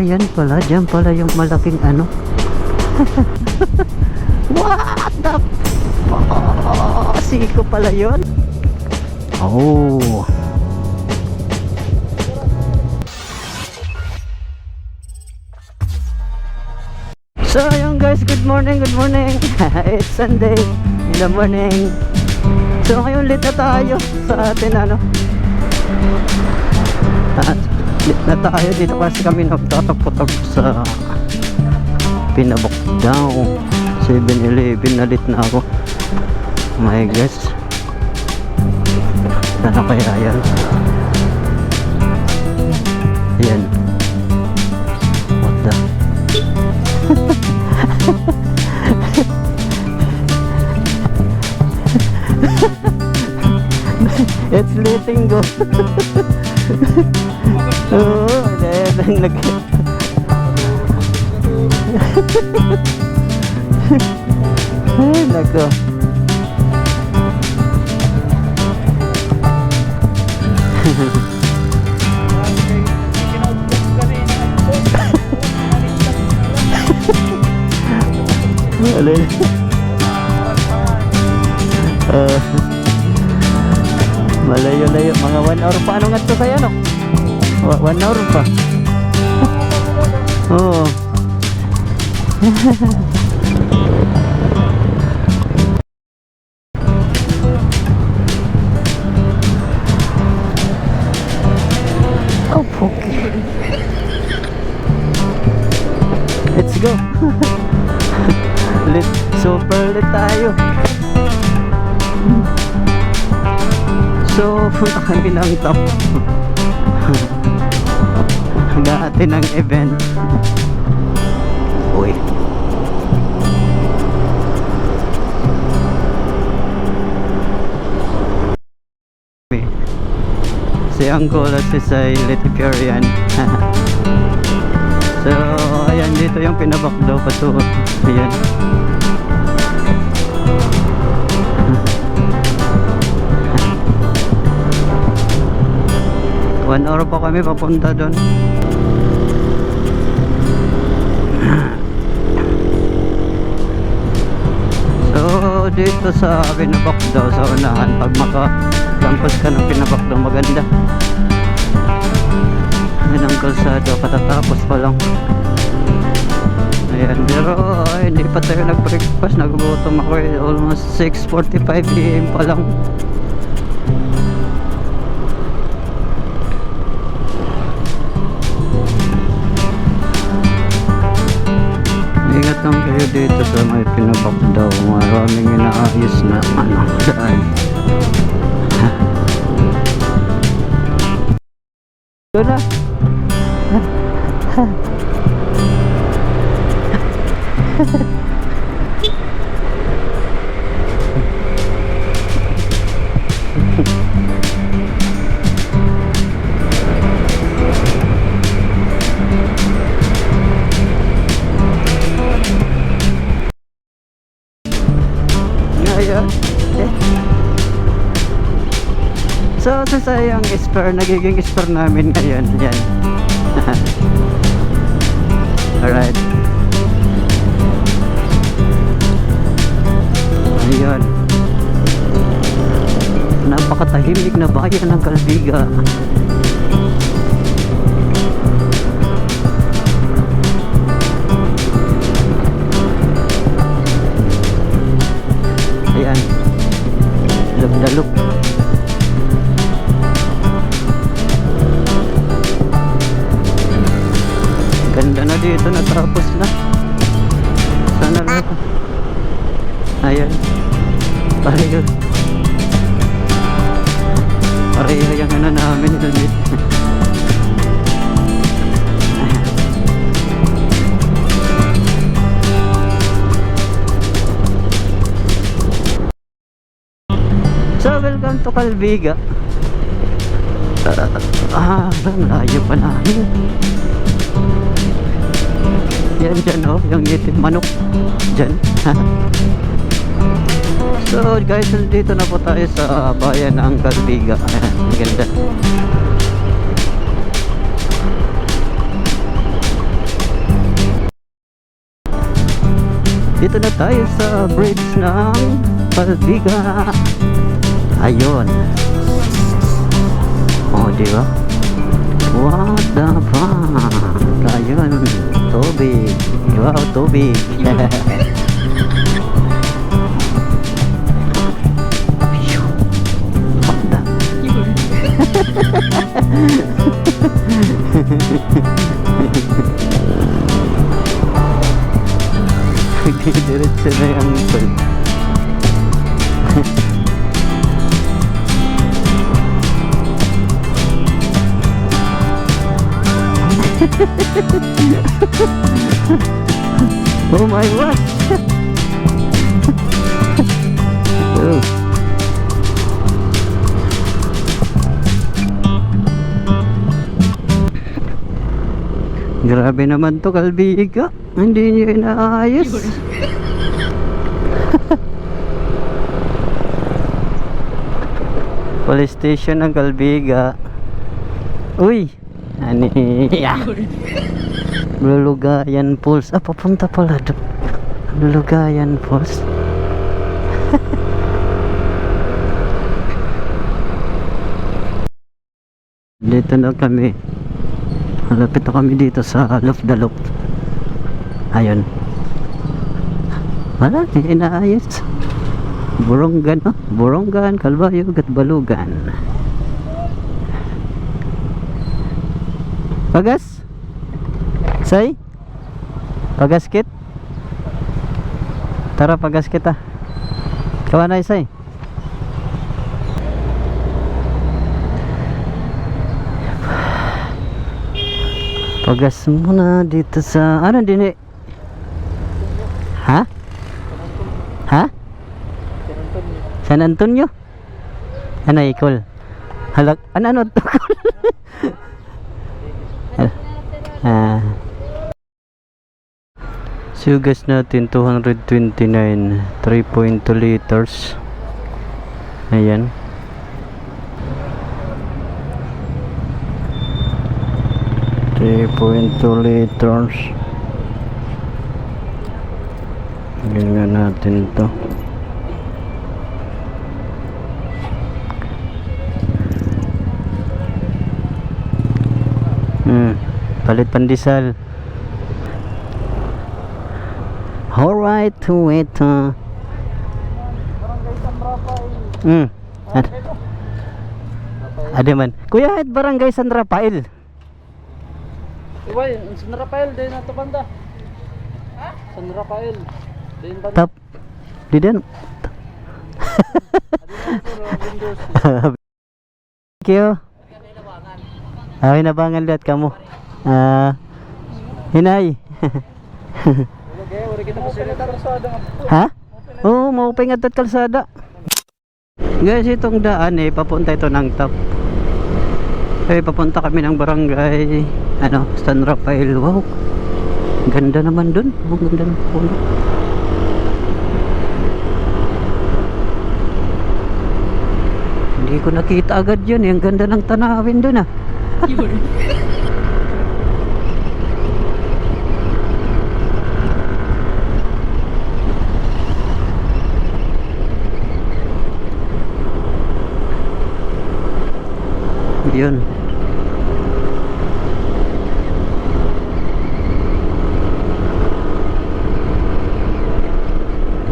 Ayan pala, dyan pala yung malaking ano. What the f- Siko pala yun. Oh. So ayun guys, good morning, good morning. It's Sunday in the morning. So ngayon late na tayo sa atin ano. At late na tayo dito kasi kami nagtatapotag sa Pinabok daw 7-Eleven na late na ako. My guess. Ano kaya yan? Ayan. What the? It's letting go. Oo, dahil lang nag... Ay, nako. Alin? Ah. Malayo-layo. Mga 1 hour pa. Ano nga to sa'yo, no? 1 hour pa. Oo. oh, okay. Let's go. lit, super lit tayo. So, punta kami ng top. Hanggang ng event. Uy. Si Uncle at si Sai Letipurian. so, ayan dito yung pinabakdaw pa to. Ayan. One hour pa kami papunta doon. Dito sa pinabak daw sa unahan, pag makalampas ka ng pinabak daw, maganda. Yan ang kalsada, katatapos pa lang. Ayan, pero ay, hindi pa tayo nag-breakfast, nagugutom ako eh, almost 6.45am pa lang. Lang kayo dito sa may pinabak daw. Maraming inaayos na ano, daan. Doon na. So, sa sayang spare, nagiging spare namin ngayon. Yan. Alright. Ayun. Napakatahimik na bayan ng Calviga. Welcome to Calviga. Ah, ang layo pa namin. Yan dyan oh, yung itim manok. Dyan. so guys, dito na po tayo sa bayan ng Calviga. Ayan, ganda. Dito na tayo sa bridge ng Calviga. Ayun. Oh, di ba? What the fuck? Ayun. Tubig. Wow, tubig. Phew. What the? Diretso na yung pool. oh my god! oh. Grabe naman to, Kalbiga. Hindi niyo inaayos. Police station ng Kalbiga. Uy! Ani? Lulugayan Falls. Ah, papunta pala doon. Lulugayan Falls. Dito na kami. Malapit na kami dito sa Loop the Loop. Ayun. Wala, inaayos. Buronggan, oh. Buronggan, Kalbayog at Balugan. Pagas? Say? Pagaskit? Tara, pagaskit ah. Kawa na isay. Pagas muna dito sa... Ano din eh? Ha? Ha? San Antonio? Ano ikol? Halag... Ano ano to? ah. Sugas natin 229 3.2 liters. Ayan. Three point two liters. Ganyan natin to. Hmm. Palit pandesal. Alright, wait. Uh. Hmm. Ad Ada man. Kuya, at barangay San Rafael. Iway, San Rafael, din na to banda. Ha? San Rafael. Din banda. Tap. Di din. Thank you. Ah, hinabangan lahat kamo. Ah, hinay. ha? Oo, oh, maupay nga kalsada. Guys, itong daan eh, papunta ito ng top. Eh, papunta kami ng barangay, ano, San Rafael. Wow, ganda naman dun. Oh, ganda ng puno. Hindi ko nakita agad yun eh. Ang ganda ng tanawin dun ah. Yun.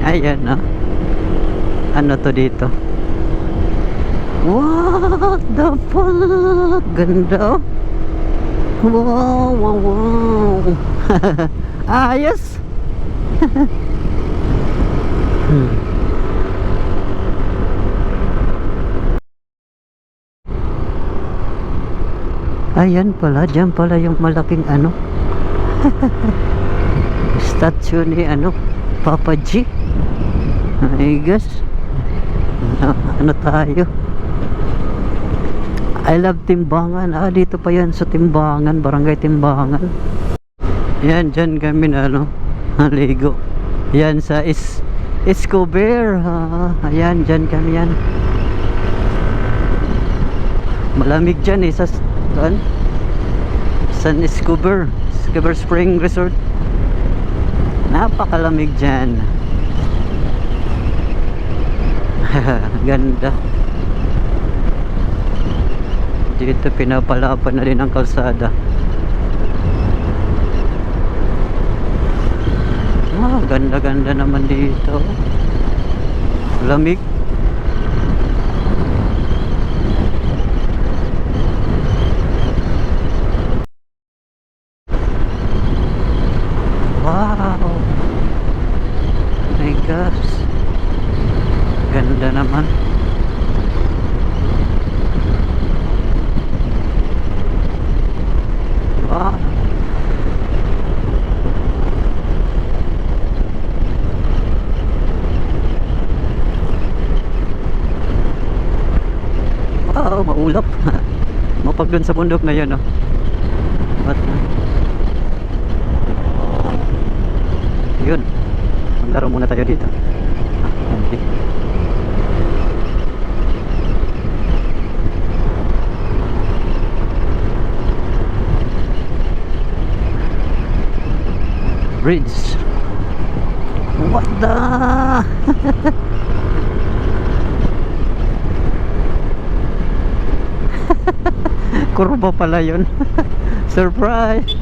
Ayan, no? Ano to dito? What the fuck? Ganda, oh. Wow, wow, wow. Ayos. Ayan pala, dyan pala yung malaking ano. Statue ni ano, Papa G. I guess. Ano, ano tayo? I love Timbangan. Ah, dito pa yan sa Timbangan, Barangay Timbangan. Yan, dyan kami na ano, naligo. Yan sa is Escobar. Ah, ayan, dyan kami yan. Malamig dyan eh sa saan? San Escobar. Escobar Spring Resort. Napakalamig dyan. Ganda. Dito pinapalaban na rin ang kalsada. Ah, ganda-ganda naman dito. Lamig. Wow. My gosh. Ganda naman. Wow. Wow, maulap. Mapag dun sa bundok na yun, oh. What? Yun. Maglaro muna tayo dito. Ah, okay. Bridge. What the? Kurba pala yun. Surprise!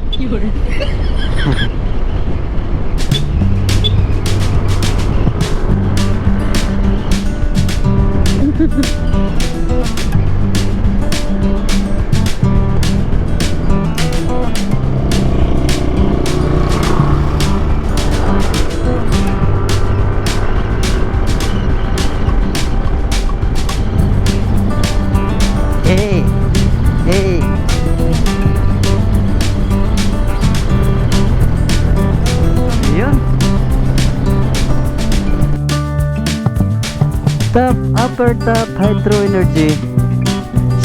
Hey! Hey! Yun. Top, upper top hydro energy.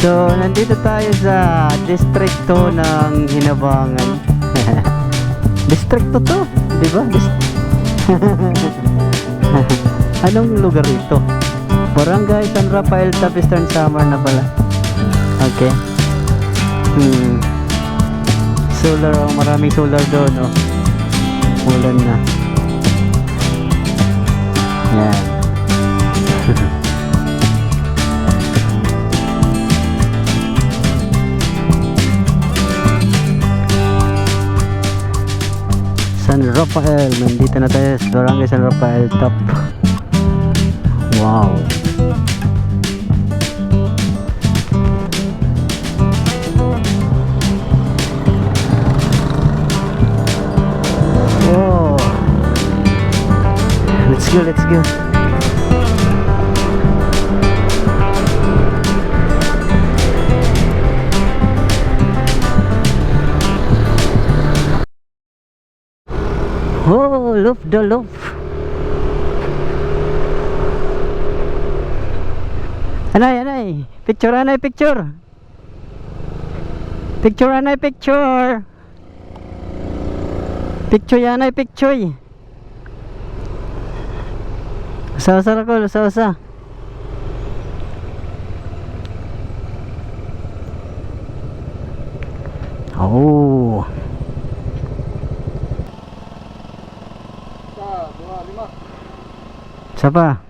So, nandito tayo sa distrito ng Hinabangan. distrito to, di ba? Dis- Anong lugar ito? Barangay San Rafael Top Eastern Samar na pala. Okay. Hmm. Solar, oh, maraming solar doon, oh. Ulan na. Yan. San Rafael. Nandito na tayo sa Barangay San Rafael Top. Wow. Go, let's go. Oh, loop the loop. Anay, anay. Picture, anay, picture. Picture, anay, picture. Picture yan ay picture. Usa-usa ra ko, usa-usa. Oh. Isa, dua, lima. Isa pa.